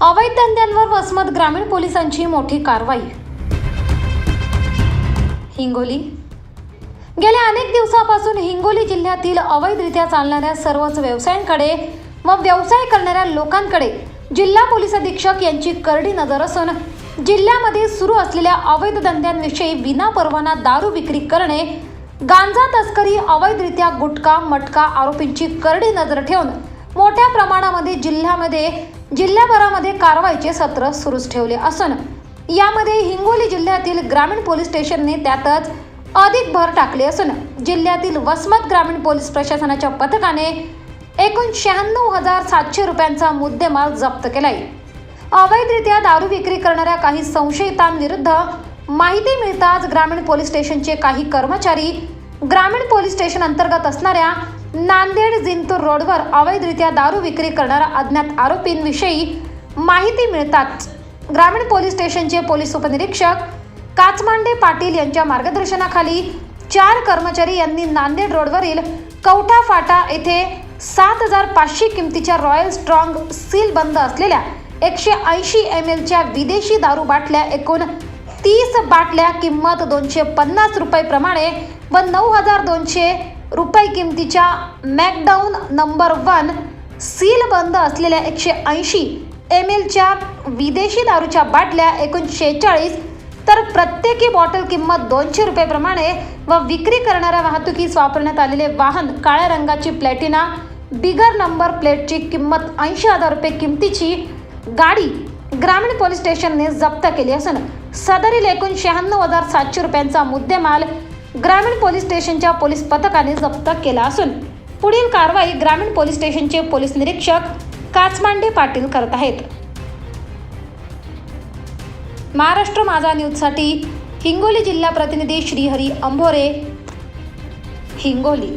अवैध धंद्यांवर वसमत ग्रामीण पोलिसांची मोठी कारवाई. हिंगोली. गेल्या अनेक दिवसापासून हिंगोली जिल्ह्यातील अवैधरित्या चालणाऱ्या सर्वच व्यवसायांकडे व व्यवसाय करणाऱ्या लोकांकडे जिल्हा पोलीस अधीक्षक यांची करडी नजर असून जिल्ह्यामध्ये सुरू असलेल्या अवैध धंद्यांविषयी विनापरवाना दारू विक्री करणे गांजा तस्करी अवैधरित्या गुटखा मटका आरोपींची करडी नजर ठेवून मोठ्या प्रमाणामध्ये जिल्ह्यामध्ये जिल्ह्याभरामध्ये कारवाईचे सत्र सुरूच ठेवले असून यामध्ये हिंगोली जिल्ह्यातील ग्रामीण पोलीस स्टेशनने त्यातच अधिक भर टाकली असून जिल्ह्यातील वसमत ग्रामीण पोलीस प्रशासनाच्या पथकाने एकूण शहाण्णव हजार सातशे रुपयांचा मुद्देमाल जप्त केलाय. अवैधरित्या दारू विक्री करणाऱ्या काही संशयितांविरुद्ध माहिती मिळताच ग्रामीण पोलीस स्टेशनचे काही कर्मचारी ग्रामीण पोलीस स्टेशन अंतर्गत असणाऱ्या नांदेड जिंतूर रोडवर अवैधरित्या दारू विक्री करणाऱ्या अज्ञात आरोपींविषयी माहिती मिळताच ग्रामीण पोलीस स्टेशनचे पोलीस उपनिरीक्षक काचमांडे पाटील यांच्या मार्गदर्शनाखाली चार कर्मचारी यांनी नांदेड रोडवरील कवठा फाटा येथे सात हजार पाचशे किमतीच्या रॉयल स्ट्रॉंग सील बंद असलेल्या एकशे ऐंशी एम एलच्या विदेशी दारू बाटल्या एकूण तीस बाटल्या किंमत दोनशे पन्नास रुपयेप्रमाणे व नऊ हजार दोनशे रुपये किमतीच्या मॅकडाऊन नंबर वन सील बंद असलेल्या एकशे ऐंशी एम एलच्या विदेशी दारूच्या बाटल्या एकूण शेहेचाळीस तर प्रत्येकी बॉटल किंमत दोनशे रुपयेप्रमाणे व विक्री करणाऱ्या वाहतुकीस वापरण्यात आलेले वाहन काळ्या रंगाची प्लॅटिना बिगर नंबर प्लेटची किंमत ऐंशी हजार रुपये किमतीची गाडी ग्रामीण पोलीस स्टेशनने जप्त केली असून सदरील एकूण शहाण्णव हजार सातशे रुपयांचा मुद्देमाल ग्रामीण पोलीस स्टेशनच्या पोलीस पथकाने जप्त केला असून पुढील कारवाई ग्रामीण पोलीस स्टेशनचे पोलीस निरीक्षक काचमांडे पाटील करत आहेत. महाराष्ट्र माझा न्यूजसाठी हिंगोली जिल्हा प्रतिनिधी श्रीहरी अंभोरे हिंगोली